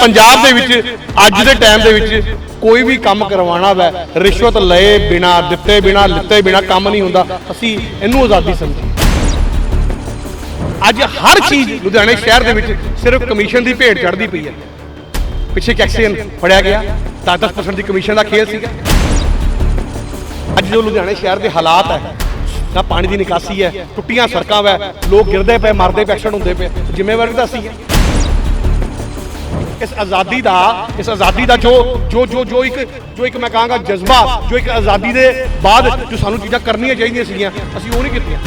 ਪੰਜਾਬ ਦੇ ਵਿੱਚ, ਅੱਜ ਦੇ ਟਾਈਮ ਦੇ ਵਿੱਚ ਕੋਈ ਵੀ ਕੰਮ ਕਰਵਾਉਣਾ ਵੈ, ਰਿਸ਼ਵਤ ਲਏ ਬਿਨਾ, ਦਿੱਤੇ ਬਿਨਾ, ਲਿੱਤੇ ਬਿਨਾ ਕੰਮ ਨਹੀਂ ਹੁੰਦਾ, ਅਸੀਂ ਇਹਨੂੰ ਆਜ਼ਾਦੀ ਸਮਝੀ। ਅੱਜ ਹਰ ਚੀਜ਼ ਲੁਧਿਆਣੇ ਸ਼ਹਿਰ ਦੇ ਵਿੱਚ ਸਿਰਫ ਕਮਿਸ਼ਨ ਦੀ ਭੇਡ ਚੜਦੀ ਪਈ ਹੈ। ਪਿੱਛੇ ਕੈਕਸੀਅਨ ਫੜਿਆ ਗਿਆ 10% ਦੀ ਕਮਿਸ਼ਨ ਦਾ ਖੇਲ ਸੀਗਾ। ਅੱਜ ਜੋ ਲੁਧਿਆਣੇ ਸ਼ਹਿਰ ਦੇ ਹਾਲਾਤ ਹੈ ਨਾ ਪਾਣੀ ਦੀ ਨਿਕਾਸੀ ਹੈ, ਟੁੱਟੀਆਂ ਸੜਕਾਂ ਵੈ, ਲੋਕ ਗਿਰਦੇ ਪਏ, ਮਰਦੇ ਪਏ ਐਕਸੀਡੈਂਟ ਹੁੰਦੇ ਪਏ, ਜ਼ਿੰਮੇਵਾਰੀ ਤਾਂ ਅਸੀਂ ਹੈ। ਇਸ ਆਜ਼ਾਦੀ ਦਾ, ਇਸ ਆਜ਼ਾਦੀ ਦਾ ਜੋ ਜੋ ਜੋ ਜੋ ਇੱਕ ਜੋ ਇੱਕ ਮੈਂ ਕਹਾਂਗਾ ਜਜ਼ਬਾ, ਜੋ ਇੱਕ ਆਜ਼ਾਦੀ ਦੇ ਬਾਅਦ ਜੋ ਸਾਨੂੰ ਚੀਜ਼ਾਂ ਕਰਨੀਆਂ ਚਾਹੀਦੀਆਂ ਸੀਗੀਆਂ, ਅਸੀਂ ਉਹ ਨਹੀਂ ਕੀਤੀਆਂ।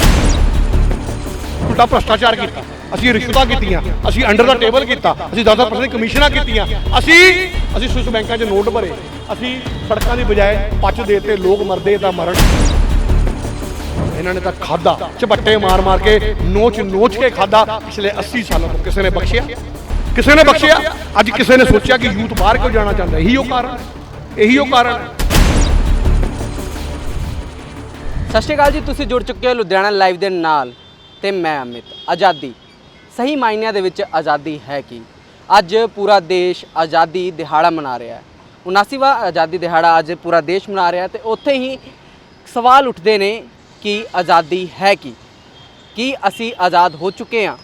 ਉਲਟਾ ਭ੍ਰਸ਼ਟਾਚਾਰ ਕੀਤਾ, ਅਸੀਂ ਰਿਸ਼ਵਤਾਂ ਕੀਤੀਆਂ, ਅਸੀਂ ਅੰਡਰ ਦਾ ਟੇਬਲ ਕੀਤਾ, ਅਸੀਂ 10% ਕਮਿਸ਼ਨਾਂ ਕੀਤੀਆਂ, ਅਸੀਂ ਅਸੀਂ ਸਵਿਸ ਬੈਂਕਾਂ 'ਚ ਨੋਟ ਭਰੇ, ਅਸੀਂ ਸੜਕਾਂ ਦੀ ਬਜਾਏ ਪੱਚ ਦੇਤੇ ਲੋਕ ਮਰਦੇ ਤਾਂ ਮਰਨ। ਇਹਨਾਂ ਨੇ ਤਾਂ ਖਾਦਾ ਝਪੱਟੇ ਮਾਰ ਮਾਰ ਕੇ ਨੋਚ ਨੋਚ ਕੇ ਖਾਦਾ ਪਿਛਲੇ 80 ਸਾਲਾਂ ਤੋਂ ਕਿਸੇ ਨੇ ਬਖਸ਼ਿਆ। ਕਿਸੇ ਨੇ ਬਖਸ਼ਿਆ? ਅੱਜ ਕਿਸੇ ਨੇ ਸੋਚਿਆ ਕਿ ਯੂਥ ਬਾਹਰ ਕਿਉਂ ਜਾਣਾ ਚਾਹੁੰਦਾ? ਇਹੀ ਉਹ ਕਾਰਨ। ਇਹੀ ਉਹ ਕਾਰਨ ਸਤਿ ਸ਼੍ਰੀ ਅਕਾਲ ਜੀ ਤੁਸੀਂ ਜੁੜ ਚੁੱਕੇ ਹੋ ਲੁਧਿਆਣਾ ਲਾਈਵ ਦੇ ਨਾਲ ਤੇ ਮੈਂ ਅਮਿਤ। ਆਜ਼ਾਦੀ। ਸਹੀ ਮਾਇਨਿਆਂ ਦੇ ਵਿੱਚ ਆਜ਼ਾਦੀ ਹੈ ਕੀ? ਅੱਜ ਪੂਰਾ ਦੇਸ਼ ਆਜ਼ਾਦੀ ਦਿਹਾੜਾ ਮਨਾ ਰਿਹਾ ਹੈ। 79ਵਾਂ ਆਜ਼ਾਦੀ ਦਿਹਾੜਾ ਅੱਜ ਪੂਰਾ ਦੇਸ਼ ਮਨਾ ਰਿਹਾ ਹੈ ਤੇ ਉੱਥੇ ਹੀ ਸਵਾਲ ਉੱਠਦੇ ਨੇ ਕਿ ਆਜ਼ਾਦੀ ਹੈ ਕੀ? ਕੀ ਅਸੀਂ ਆਜ਼ਾਦ ਹੋ ਚੁੱਕੇ ਹਾਂ?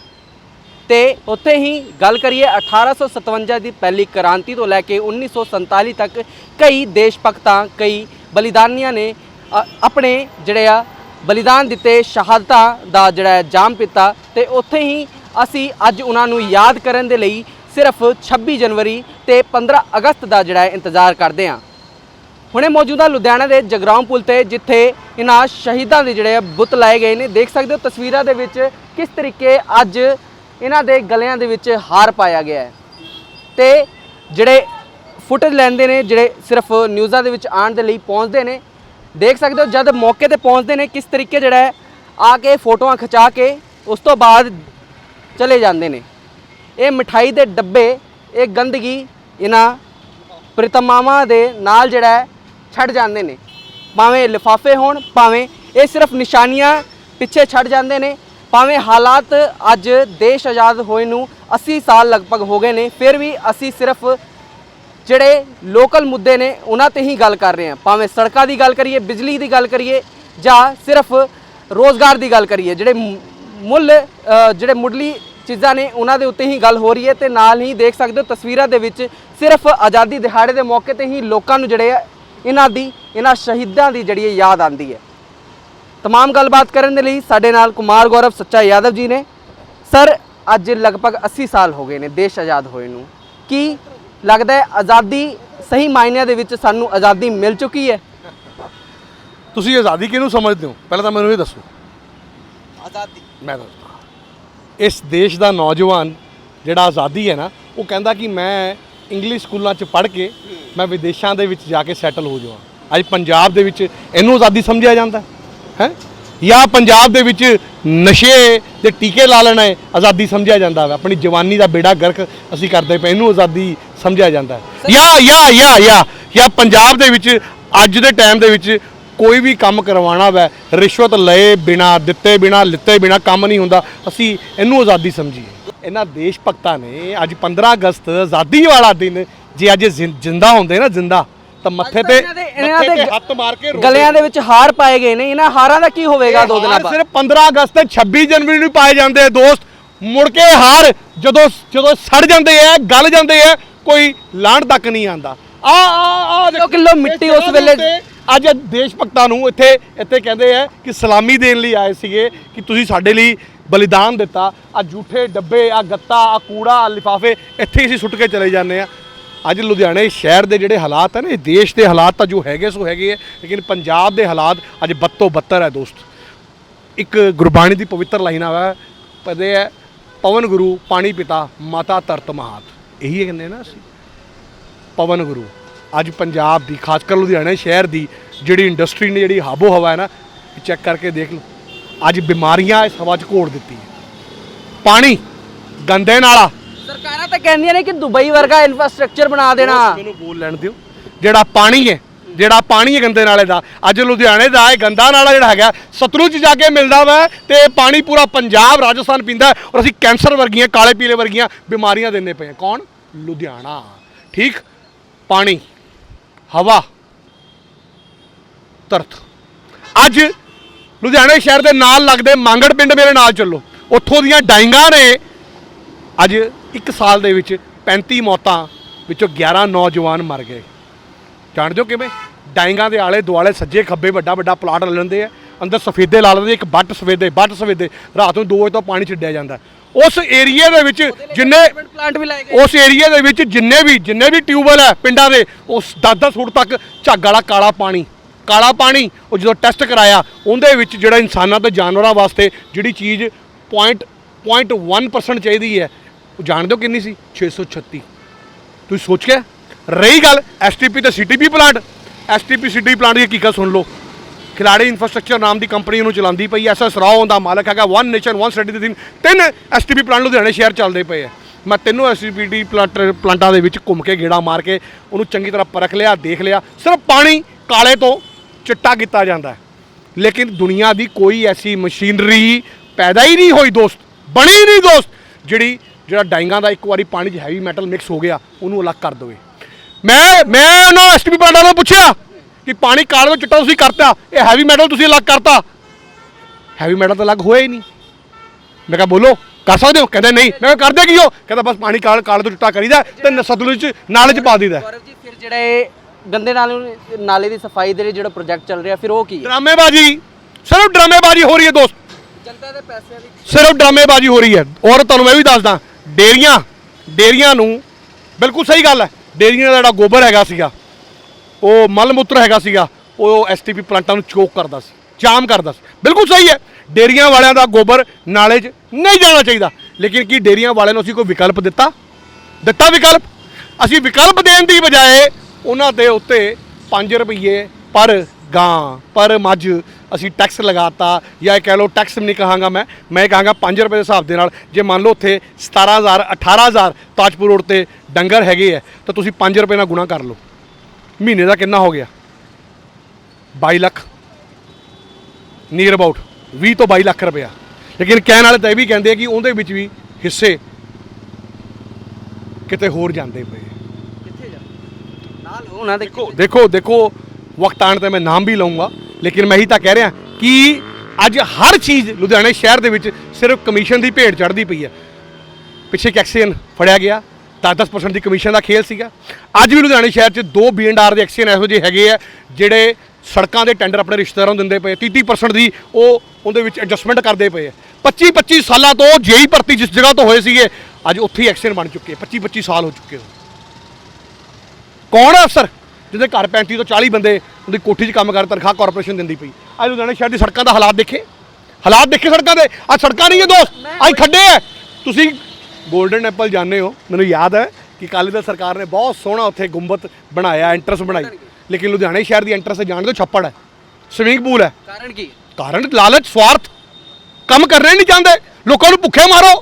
ਤੇ ਉੱਥੇ ਹੀ ਗੱਲ ਕਰੀਏ 1857 ਦੀ ਪਹਿਲੀ ਕ੍ਰਾਂਤੀ ਤੋਂ ਲੈ ਕੇ 1947 ਤੱਕ ਕਈ ਦੇਸ਼ ਭਗਤਾਂ, ਕਈ ਬਲੀਦਾਨੀਆਂ ਨੇ ਆਪਣੇ ਜਿਹੜੇ ਆ ਬਲੀਦਾਨ ਦਿੱਤੇ ਸ਼ਹਾਦਤਾਂ ਦਾ ਜਿਹੜਾ ਜਾਮ ਪਿੱਤਾ ਤੇ ਉੱਥੇ ਹੀ ਅਸੀਂ ਅੱਜ ਉਹਨਾਂ ਨੂੰ ਯਾਦ ਕਰਨ ਦੇ ਲਈ ਸਿਰਫ 26 ਜਨਵਰੀ ਤੇ 15 ਅਗਸਤ ਦਾ ਜਿਹੜਾ ਇੰਤਜ਼ਾਰ ਕਰਦੇ ਹਾਂ। ਹੁਣੇ ਮੌਜੂਦਾ ਲੁਧਿਆਣਾ ਦੇ ਜਗਰਾਉਂ ਪੁਲ ਤੇ ਜਿੱਥੇ ਇਹਨਾਂ ਸ਼ਹੀਦਾਂ ਦੇ ਜਿਹੜੇ ਆ ਬੁੱਤ ਲਾਏ ਗਏ ਨੇ, ਦੇਖ ਸਕਦੇ ਹੋ ਤਸਵੀਰਾਂ ਦੇ ਵਿੱਚ ਕਿਸ ਤਰੀਕੇ ਅੱਜ ਇਹਨਾਂ ਦੇ ਗਲਿਆਂ ਦੇ ਵਿੱਚ ਹਾਰ ਪਾਇਆ ਗਿਆ ਹੈ। ਤੇ ਜਿਹੜੇ ਫੁਟੇਜ ਲੈਂਦੇ ਨੇ, ਜਿਹੜੇ ਸਿਰਫ ਨਿਊਜ਼ਾਂ ਦੇ ਵਿੱਚ ਆਉਣ ਦੇ ਲਈ ਪਹੁੰਚਦੇ ਨੇ, ਦੇਖ ਸਕਦੇ ਹੋ ਜਦ ਮੌਕੇ ਤੇ ਪਹੁੰਚਦੇ ਨੇ ਕਿਸ ਤਰੀਕੇ ਜਿਹੜਾ ਹੈ, ਆ ਕੇ ਫੋਟੋਆਂ ਖਿਚਾ ਕੇ ਉਸ ਤੋਂ ਬਾਅਦ ਚਲੇ ਜਾਂਦੇ ਨੇ। ਇਹ ਮਠਾਈ ਦੇ ਡੱਬੇ, ਇਹ ਗੰਦਗੀ ਇਹਨਾਂ ਪ੍ਰਿਤਮਾਵਾਂ ਦੇ ਨਾਲ ਜਿਹੜਾ ਹੈ ਛੱਡ ਜਾਂਦੇ ਨੇ। ਭਾਵੇਂ ਲਿਫਾਫੇ ਹੋਣ, ਭਾਵੇਂ ਇਹ ਸਿਰਫ ਨਿਸ਼ਾਨੀਆਂ ਪਿੱਛੇ ਛੱਡ ਜਾਂਦੇ ਨੇ ਭਾਵੇਂ ਹਾਲਾਤ ਅੱਜ ਦੇਸ਼ ਆਜ਼ਾਦ ਹੋਏ ਨੂੰ 80 ਸਾਲ ਲਗਭਗ ਹੋ ਗਏ ਨੇ, ਫਿਰ ਵੀ ਅਸੀਂ ਸਿਰਫ ਜਿਹੜੇ ਲੋਕਲ ਮੁੱਦੇ ਨੇ, ਉਹਨਾਂ ਤੇ ਹੀ ਗੱਲ ਕਰ ਰਹੇ ਹਾਂ। ਭਾਵੇਂ ਸੜਕਾਂ ਦੀ ਗੱਲ ਕਰੀਏ, ਬਿਜਲੀ ਦੀ ਗੱਲ ਕਰੀਏ, ਜਾਂ ਸਿਰਫ ਰੋਜ਼ਗਾਰ ਦੀ ਗੱਲ ਕਰੀਏ, ਜਿਹੜੇ ਮੁੱਲ ਜਿਹੜੇ ਮੁੱਢਲੀ ਚੀਜ਼ਾਂ ਨੇ, ਉਹਨਾਂ ਦੇ ਉੱਤੇ ਹੀ ਗੱਲ ਹੋ ਰਹੀ ਹੈ ਤੇ ਨਾਲ ਹੀ ਦੇਖ ਸਕਦੇ ਹੋ ਤਸਵੀਰਾਂ ਦੇ ਵਿੱਚ ਸਿਰਫ ਆਜ਼ਾਦੀ ਦਿਹਾੜੇ ਦੇ ਮੌਕੇ ਤੇ ਹੀ ਲੋਕਾਂ ਨੂੰ ਜਿਹੜੇ ਇਹਨਾਂ ਦੀ, ਇਹਨਾਂ ਸ਼ਹੀਦਾਂ ਦੀ ਜਿਹੜੀ ਹੈ ਯਾਦ ਆਉਂਦੀ ਹੈ। ਤਮਾਮ ਗੱਲਬਾਤ ਕਰਨ ਦੇ ਲਈ ਸਾਡੇ ਨਾਲ ਕੁਮਾਰ ਗੌਰਵ ਸੱਚਾ ਯਾਦਵ ਜੀ ਨੇ ਸਰ ਅੱਜ ਲਗਭਗ 80 ਸਾਲ ਹੋ ਗਏ ਨੇ ਦੇਸ਼ ਆਜ਼ਾਦ ਹੋਏ ਨੂੰ ਕੀ ਲੱਗਦਾ ਹੈ ਆਜ਼ਾਦੀ ਸਹੀ ਮਾਇਨਿਆਂ ਦੇ ਵਿੱਚ ਸਾਨੂੰ ਆਜ਼ਾਦੀ ਮਿਲ ਚੁੱਕੀ ਹੈ ਤੁਸੀਂ ਆਜ਼ਾਦੀ ਕਿਹਨੂੰ ਸਮਝਦੇ ਹੋ ਪਹਿਲਾਂ ਤਾਂ ਮੈਨੂੰ ਇਹ ਦੱਸੋ ਆਜ਼ਾਦੀ ਮੈਂ ਦੱਸਦਾ ਇਸ ਦੇਸ਼ ਦਾ ਨੌਜਵਾਨ ਜਿਹੜਾ ਆਜ਼ਾਦੀ ਹੈ ਨਾ ਉਹ ਕਹਿੰਦਾ ਕਿ ਮੈਂ ਇੰਗਲਿਸ਼ ਸਕੂਲਾਂ 'ਚ ਪੜ੍ਹ ਕੇ ਮੈਂ ਵਿਦੇਸ਼ਾਂ ਦੇ ਵਿੱਚ ਜਾ ਕੇ ਸੈਟਲ ਹੋ ਜਾਵਾਂ ਅੱਜ ਪੰਜਾਬ ਦੇ ਵਿੱਚ ਇਹਨੂੰ ਆਜ਼ਾਦੀ ਸਮਝਿਆ ਜਾਂਦਾ ਹੈ? ਜਾਂ ਪੰਜਾਬ ਦੇ ਵਿੱਚ ਨਸ਼ੇ ਦੇ ਟੀਕੇ ਲਾ ਲੈਣਾ ਹੈ ਆਜ਼ਾਦੀ ਸਮਝਿਆ ਜਾਂਦਾ ਹੈ। ਆਪਣੀ ਜਵਾਨੀ ਦਾ ਬੇੜਾ ਗਰਕ ਅਸੀਂ ਕਰਦੇ ਪਏ ਇਹਨੂੰ ਆਜ਼ਾਦੀ ਸਮਝਿਆ ਜਾਂਦਾ ਹੈ। ਜਾਂ ਜਾਂ ਜਾਂ ਜਾਂ ਜਾਂ ਪੰਜਾਬ ਦੇ ਵਿੱਚ ਅੱਜ ਦੇ ਟਾਈਮ ਦੇ ਵਿੱਚ ਕੋਈ ਵੀ ਕੰਮ ਕਰਵਾਉਣਾ ਵੈ ਰਿਸ਼ਵਤ ਲਏ ਬਿਨਾ ਦਿੱਤੇ ਬਿਨਾ ਲਿੱਤੇ ਬਿਨਾ ਕੰਮ ਨਹੀਂ ਹੁੰਦਾ ਅਸੀਂ ਇਹਨੂੰ ਆਜ਼ਾਦੀ ਸਮਝੀਏ। ਇਹਨਾਂ ਦੇਸ਼ ਭਗਤਾਂ ਨੇ ਅੱਜ 15 ਅਗਸਤ ਆਜ਼ਾਦੀ ਵਾਲਾ ਦਿਨ ਜੇ ਅੱਜ ਜਿੰਦਾ ਹੁੰਦੇ ਨਾ ਜਿੰਦਾ ਤਾਂ ਮੱਥੇ ਤੇ ਇਹਨਾਂ ਦੇ ਇਹਨਾਂ ਮੱਥੇ ਤੇ ਦੇ ਹੱਥ ਮਾਰ ਕੇ। ਗਲਿਆਂ ਦੇ ਵਿੱਚ ਹਾਰ ਪਾਏ ਗਏ ਨੇ। ਇਹਨਾਂ ਹਾਰਾਂ ਦਾ ਕੀ ਹੋਵੇਗਾ ਦੋ ਦਿਨਾਂ ਬਾਅਦ? ਸਿਰਫ 15 ਅਗਸਤ ਤੇ 26 ਜਨਵਰੀ ਨੂੰ ਪਾਏ ਜਾਂਦੇ ਆ ਦੋਸਤ। ਮੁੜ ਕੇ ਹਾਰ ਜਦੋਂ ਜਦੋਂ ਸੜ ਜਾਂਦੇ ਆ ਗਲ ਜਾਂਦੇ ਆ ਕੋਈ ਲਾਣ ਤੱਕ ਨਹੀਂ ਆਂਦਾ। ਆ ਆ ਆ ਕਿਲੋ ਕਿਲੋ ਮਿੱਟੀ ਉਸ ਵੇਲੇ- ਅੱਜ ਦੇਸ਼ ਭਗਤਾਂ ਨੂੰ ਇੱਥੇ ਇੱਥੇ ਕਹਿੰਦੇ ਆ ਕਿ ਸਲਾਮੀ ਦੇਣ ਲਈ ਆਏ ਸੀਗੇ ਕਿ ਤੁਸੀਂ ਸਾਡੇ ਲਈ ਬਲੀਦਾਨ ਦਿੱਤਾ। ਆ ਝੂਠੇ ਡੱਬੇ ਆ ਗੱਤਾ ਆ ਕੂੜਾ ਆ ਲਿਫਾਫੇ ਇੱਥੇ ਹੀ ਅਸੀਂ ਸੁੱਟ ਕੇ ਚਲੇ ਜਾਂਦੇ ਆ। ਅੱਜ ਲੁਧਿਆਣੇ ਸ਼ਹਿਰ ਦੇ ਜਿਹੜੇ ਹਾਲਾਤ ਹਨ ਇਹ ਦੇਸ਼ ਦੇ ਹਾਲਾਤ ਤਾਂ ਜੋ ਹੈਗੇ ਸੋ ਹੈਗੇ ਹੈ ਲੇਕਿਨ ਪੰਜਾਬ ਦੇ ਹਾਲਾਤ ਅੱਜ ਬੱਤੋ ਬੱਤਰ ਹੈ ਦੋਸਤ। ਇੱਕ ਗੁਰਬਾਣੀ ਦੀ ਪਵਿੱਤਰ ਲਾਈਨ ਆਵਾ ਪਦੇ ਹੈ ਪਵਨ ਗੁਰੂ, ਪਾਣੀ ਪਿਤਾ, ਮਾਤਾ ਤਰਤ ਮਹਾਤ। ਇਹੀ ਕਹਿੰਦੇ ਨਾ ਅਸੀਂ। ਪਵਨ ਗੁਰੂ, ਅੱਜ ਪੰਜਾਬ ਦੀ, ਖਾਸ ਕਰ ਲੁਧਿਆਣਾ ਸ਼ਹਿਰ ਦੀ, ਜਿਹੜੀ ਇੰਡਸਟਰੀ ਨੇ ਜਿਹੜੀ ਹਾਬੋ ਹਵਾ ਹੈ ਨਾ ਚੈੱਕ ਕਰਕੇ ਦੇਖ ਲਓ। ਅੱਜ ਬਿਮਾਰੀਆਂ ਇਸ ਹਵਾ 'ਚ ਘੋੜ ਦਿੱਤੀ ਹੈ। ਪਾਣੀ, ਗੰਦੇ ਨਾਲਾ ਸਰਕਾਰਾਂ ਤਾਂ ਕਹਿੰਦੀਆਂ ਨੇ ਕਿ ਦੁਬਈ ਵਰਗਾ ਇਨਫਰਾਸਟ੍ਰਕਚਰ ਬਣਾ ਦੇਣਾ। ਮੈਨੂੰ ਬੋਲ ਲੈਣ ਦਿਓ। ਜਿਹੜਾ ਪਾਣੀ ਹੈ ਜਿਹੜਾ ਪਾਣੀ ਹੈ ਗੰਦੇ ਨਾਲੇ ਦਾ ਅੱਜ ਲੁਧਿਆਣੇ ਦਾ ਇਹ ਗੰਦਾ ਨਾਲਾ ਜਿਹੜਾ ਹੈਗਾ ਸਤਲੁਜ ਜਾ ਕੇ ਮਿਲਦਾ ਵਾ ਤੇ ਇਹ ਪਾਣੀ ਪੂਰਾ ਪੰਜਾਬ ਰਾਜਸਥਾਨ ਪੀਂਦਾ ਔਰ ਅਸੀਂ ਕੈਂਸਰ ਵਰਗੀਆਂ ਕਾਲੇ ਪੀਲੇ ਵਰਗੀਆਂ ਬਿਮਾਰੀਆਂ ਦਿੰਦੇ ਪਏ ਹਾਂ। ਕੌਣ? ਲੁਧਿਆਣਾ। ਠੀਕ? ਪਾਣੀ ਹਵਾ ਤਰਤ ਅੱਜ ਲੁਧਿਆਣੇ ਸ਼ਹਿਰ ਦੇ ਨਾਲ ਲੱਗਦੇ ਮੰਗੜ ਪਿੰਡ ਮੇਰੇ ਨਾਲ ਚੱਲੋ। ਉੱਥੋਂ ਦੀਆਂ ਡਾਈਂਗਾਂ ਨੇ ਅੱਜ ਇੱਕ ਸਾਲ ਦੇ ਵਿੱਚ 35 ਮੌਤਾਂ ਵਿੱਚੋਂ 11 ਨੌਜਵਾਨ ਮਰ ਗਏ। ਜਾਣਦੇ ਹੋ ਕਿਵੇਂ? ਡਾਈਂਗਾਂ ਦੇ ਆਲੇ ਦੁਆਲੇ ਸੱਜੇ ਖੱਬੇ ਵੱਡਾ ਵੱਡਾ ਪਲਾਟ ਲੈ ਲੈਂਦੇ ਆ। ਅੰਦਰ ਸਫੇਦੇ ਲਾ ਲੈਂਦੇ ਇੱਕ ਬੱਟ ਸਫੇਦੇ ਬੱਟ ਸਫੇਦੇ। ਰਾਤ ਨੂੰ 2 ਵਜੇ ਤੋਂ ਪਾਣੀ ਛੱਡਿਆ ਜਾਂਦਾ। ਉਸ ਏਰੀਏ ਦੇ ਵਿੱਚ ਜਿੰਨੇ ਪਲਾਂਟ ਵੀ ਲਾਏ ਗਏ। ਉਸ ਏਰੀਏ ਦੇ ਵਿੱਚ ਜਿੰਨੇ ਵੀ ਜਿੰਨੇ ਵੀ ਟਿਊਬਵੈਲ ਹੈ ਪਿੰਡਾਂ ਦੇ ਉਸ 10-10 ਫੁੱਟ ਤੱਕ ਝੱਗ ਵਾਲਾ ਕਾਲਾ ਪਾਣੀ। ਕਾਲਾ ਪਾਣੀ ਉਹ ਜਦੋਂ ਟੈਸਟ ਕਰਾਇਆ ਉਹਦੇ ਵਿੱਚ ਜਿਹੜਾ ਇਨਸਾਨਾਂ ਤੇ ਜਾਨਵਰਾਂ ਵਾਸਤੇ ਜਿਹੜੀ ਚੀਜ਼ ਪੁਆਇੰਟ ਪੁਆਇੰਟ 1% ਚਾਹੀਦੀ ਹੈ ਉਹ ਜਾਣਦੇ ਹੋ ਕਿੰਨੀ ਸੀ? 636 ਤੁਸੀਂ ਸੋਚ ਕੇ ਰਹੀ ਗੱਲ ਐਸਟੀਪੀ ਤੇ CTP plant STP CTP plant ਦੀ ਹਕੀਕਤ ਸੁਣ ਲਓ। ਖਿਲਾੜੀ ਇਨਫਰਾਸਟ੍ਰਕਚਰ ਨਾਮ ਦੀ ਕੰਪਨੀ ਨੂੰ ਚਲਾਉਂਦੀ ਪਈ ਐ ਐਸਐਸ ਰਾਓ ਦਾ ਮਾਲਕ ਹੈਗਾ ਵਨ ਨੇਸ਼ਨ ਵਨ ਸਟੱਡੀ ਦੇ ਦਿਨ ਤਿੰਨ ਐਸਟੀਪੀ ਪਲਾਂਟ ਲੁਧਿਆਣੇ ਸ਼ਹਿਰ ਚੱਲਦੇ ਪਏ ਆ ਮੈਂ ਤਿੰਨੋਂ ਐਸਟੀਪੀ ਪਲਾਂਟ ਪਲਾਂਟਾਂ ਦੇ ਵਿੱਚ ਘੁੰਮ ਕੇ ਗੇੜਾ ਮਾਰ ਕੇ ਉਹਨੂੰ ਚੰਗੀ ਤਰ੍ਹਾਂ ਪਰਖ ਲਿਆ, ਦੇਖ ਲਿਆ। ਸਿਰਫ ਪਾਣੀ ਕਾਲੇ ਤੋਂ ਚਿੱਟਾ ਕੀਤਾ ਜਾਂਦਾ ਹੈ। ਲੇਕਿਨ ਦੁਨੀਆ ਦੀ ਕੋਈ ਐਸੀ ਮਸ਼ੀਨਰੀ ਪੈਦਾ ਹੀ ਨਹੀਂ ਹੋਈ ਦੋਸਤ, ਬਣੀ ਹੀ ਨਹੀਂ ਦੋਸਤ, ਜਿਹੜੀ ਜਿਹੜਾ ਡਾਈਂਗਾਂ ਦਾ ਇੱਕ ਵਾਰੀ ਪਾਣੀ 'ਚ ਹੈਵੀ ਮੈਟਲ ਮਿਕਸ ਹੋ ਗਿਆ ਉਹਨੂੰ ਅਲੱਗ ਕਰ ਦੇਵੇ। ਮੈਂ ਮੈਂ ਉਹਨਾਂ ਐਸਟੀਪੀ ਪਲਾਂਟਾਂ ਨੂੰ ਪੁੱਛਿਆ ਕਿ ਪਾਣੀ ਕਾਲੇ ਤੋਂ ਚਿੱਟਾ ਤੁਸੀਂ ਕਰਤਾ ਇਹ ਹੈਵੀ ਮੈਟਲ ਤੁਸੀਂ ਅਲੱਗ ਕਰਤਾ। ਹੈਵੀ ਮੈਟਲ ਤਾਂ ਅਲੱਗ ਹੋਇਆ ਹੀ ਨਹੀਂ। ਮੈਂ ਕਿਹਾ ਬੋਲੋ ਕਰ ਸਕਦੇ ਹੋ? ਕਹਿੰਦੇ ਨਹੀਂ। ਮੈਂ ਕਿਹਾ ਕਰਦੇ ਕੀ ਹੋ? ਕਹਿੰਦਾ ਬਸ ਪਾਣੀ ਕਾਲੇ ਕਾਲੇ ਤੋਂ ਚਿੱਟਾ ਕਰੀਦਾ ਤੇ ਸਤਲੁਜ ਚ ਨਾਲੇ ਚ ਪਾ ਦਈਦਾ। ਗੌਰਵ ਜੀ ਫਿਰ ਜਿਹੜਾ ਇਹ ਗੰਦੇ ਨਾਲੇ ਨਾਲੇ ਦੀ ਸਫ਼ਾਈ ਦੇ ਲਈ ਜਿਹੜਾ ਪ੍ਰੋਜੈਕਟ ਚੱਲ ਰਿਹਾ ਫਿਰ ਉਹ ਕੀ ਹੈ? ਡਰਾਮੇਬਾਜ਼ੀ। ਸਿਰਫ ਡਰਾਮੇਬਾਜ਼ੀ ਹੋ ਰਹੀ ਹੈ ਦੋਸਤ। ਜਨਤਾ ਦੇ ਪੈਸਿਆਂ ਦੀ ਸਿਰਫ ਡਰਾਮੇਬਾਜ਼ੀ ਹੋ ਰਹੀ ਹੈ। ਔਰ ਤੁਹਾਨੂੰ ਮੈਂ ਵੀ ਦੱਸਦਾ ਡੇਰੀਆਂ ਡੇਰੀਆਂ ਨੂੰ, ਬਿਲਕੁਲ ਸਹੀ ਗੱਲ ਹੈ, ਡੇਰੀਆਂ ਦਾ ਜਿਹੜਾ ਗੋਬਰ ਹੈਗਾ ਸੀਗਾ, ਉਹ ਮਲ ਮੂਤਰ ਹੈਗਾ ਸੀਗਾ, ਉਹ ਐਸਟੀਪੀ ਪਲਾਂਟਾਂ ਨੂੰ ਚੋਕ ਕਰਦਾ ਸੀ, ਜਾਮ ਕਰਦਾ ਸੀ। ਬਿਲਕੁਲ ਸਹੀ ਹੈ, ਡੇਰੀਆਂ ਵਾਲਿਆਂ ਦਾ ਗੋਬਰ ਨਾਲੇ 'ਚ ਨਹੀਂ ਜਾਣਾ ਚਾਹੀਦਾ। ਲੇਕਿਨ ਕੀ ਡੇਰੀਆਂ ਵਾਲਿਆਂ ਨੂੰ ਅਸੀਂ ਕੋਈ ਵਿਕਲਪ ਦਿੱਤਾ? ਦਿੱਤਾ ਵਿਕਲਪ? ਅਸੀਂ ਵਿਕਲਪ ਦੇਣ ਦੀ ਬਜਾਏ ਉਹਨਾਂ ਦੇ ਉੱਤੇ 5 ਰੁਪਏ ਪਰ ਗਾਂ, ਪਰ ਮੱਝ ਅਸੀਂ ਟੈਕਸ ਲਗਾਤਾ ਜਾਂ ਇਹ ਕਹਿ ਲਓ ਟੈਕਸ ਨਹੀਂ ਕਹਾਂਗਾ ਮੈਂ ਮੈਂ ਇਹ ਕਹਾਂਗਾ 5 ਰੁਪਏ ਦੇ ਹਿਸਾਬ ਦੇ ਨਾਲ ਜੇ ਮੰਨ ਲਓ ਉੱਥੇ 17000 18000 ਤਾਜਪੁਰ ਰੋਡ ਤੇ ਡੰਗਰ ਹੈਗੇ ਆ ਤਾਂ ਤੁਸੀਂ 5 ਰੁਪਏ ਨਾਲ ਗੁਣਾ ਕਰ ਲਓ। ਮਹੀਨੇ ਦਾ ਕਿੰਨਾ ਹੋ ਗਿਆ? 22 ਲੱਖ। ਨੀਅਰ ਅਬਾਊਟ 20 ਤੋਂ 22 ਲੱਖ ਰੁਪਇਆ। ਲੇਕਿਨ ਕਹਿਣ ਵਾਲੇ ਤਾਂ ਇਹ ਵੀ ਕਹਿੰਦੇ ਆ ਕਿ ਉਹਦੇ ਵਿੱਚ ਵੀ ਹਿੱਸੇ ਕਿਤੇ ਹੋਰ ਜਾਂਦੇ ਪਏ ਕਿੱਥੇ ਜਾ ਨਾਲ ਉਹਨਾਂ ਦੇ ਦੇਖੋ ਦੇਖੋ ਦੇਖੋ ਵਕਤ ਆਣ ਤੇ ਮੈਂ ਨਾਮ ਵੀ ਲਵਾਂਗਾ ਲੇਕਿਨ ਮੈਂ ਹੀ ਤਾਂ ਕਹਿ ਰਿਹਾ ਕਿ ਅੱਜ ਹਰ ਚੀਜ਼ ਲੁਧਿਆਣੇ ਸ਼ਹਿਰ ਦੇ ਵਿੱਚ ਸਿਰਫ ਕਮਿਸ਼ਨ ਦੀ ਭੇਡ ਚੜ੍ਹਦੀ ਪਈ ਹੈ। ਪਿੱਛੇ ਇੱਕ ਐਕਸੀਅਨ ਫੜਿਆ ਗਿਆ 10-10% ਦੀ ਕਮਿਸ਼ਨ ਦਾ ਖੇਲ ਸੀਗਾ। ਅੱਜ ਵੀ ਲੁਧਿਆਣੇ ਸ਼ਹਿਰ 'ਚ ਦੋ ਬੀਐਨਆਰ ਦੇ ਐਕਸੀਅਨ ਇਹੋ ਜਿਹੇ ਹੈਗੇ ਆ, ਜਿਹੜੇ ਸੜਕਾਂ ਦੇ ਟੈਂਡਰ ਆਪਣੇ ਰਿਸ਼ਤੇਦਾਰਾਂ ਨੂੰ ਦਿੰਦੇ ਪਏ 30-30% ਦੀ ਉਹ ਉਹਦੇ ਵਿੱਚ ਐਡਜਸਟਮੈਂਟ ਕਰਦੇ ਪਏ ਆ। 25-25 ਸਾਲਾਂ ਤੋਂ ਜੇਈ ਭਰਤੀ ਜਿਸ ਜਗ੍ਹਾ ਤੋਂ ਹੋਏ ਸੀਗੇ, ਅੱਜ ਉੱਥੇ ਹੀ ਐਕਸੀਅਨ ਬਣ ਚੁੱਕੇ 25-25 ਸਾਲ ਹੋ ਚੁੱਕੇ ਹੋ ਕੌਣ ਹੈ ਅਫਸਰ? ਜਿਹਦੇ ਘਰ 35 ਤੋਂ 40 ਬੰਦੇ ਉਹਦੀ ਕੋਠੀ 'ਚ ਕੰਮ ਕਰ ਤਨਖਾਹ ਕਾਰਪੋਰੇਸ਼ਨ ਦਿੰਦੀ ਪਈ। ਅੱਜ ਲੁਧਿਆਣਾ ਸ਼ਹਿਰ ਦੀ ਸੜਕਾਂ ਦਾ ਹਾਲਾਤ ਦੇਖੇ? ਹਾਲਾਤ ਦੇਖੇ ਸੜਕਾਂ ਦੇ? ਅੱਜ ਸੜਕਾਂ ਨਹੀਂ ਹੈ ਦੋਸਤ ਅੱਜ ਖੱਡੇ ਹੈ। ਤੁਸੀਂ 골ਡਨ ਐਪਲ ਜਾਣਦੇ ਹੋ ਮੈਨੂੰ ਯਾਦ ਹੈ ਕਿ ਕਾਲੀ ਦਲ ਸਰਕਾਰ ਨੇ ਬਹੁਤ ਸੋਹਣਾ ਉੱਥੇ ਗੁੰਬਤ ਬਣਾਇਆ ਐਂਟਰਸ ਬਣਾਈ। ਲੇਕਿਨ ਲੁਧਿਆਣੇ ਸ਼ਹਿਰ ਦੀ ਐਂਟਰਸ ਜਾਣਦੇ ਹੋ ਛੱਪੜ ਹੈ ਸਵਿਮਿੰਗ ਪੂਲ ਹੈ। ਕਾਰਨ ਕੀ? ਕਾਰਨ ਲਾਲਚ ਸਵਾਰਥ। ਕੰਮ ਕਰਨੇ ਨਹੀਂ ਚਾਹੁੰਦੇ ਲੋਕਾਂ ਨੂੰ ਭੁੱਖੇ ਮਾਰੋ।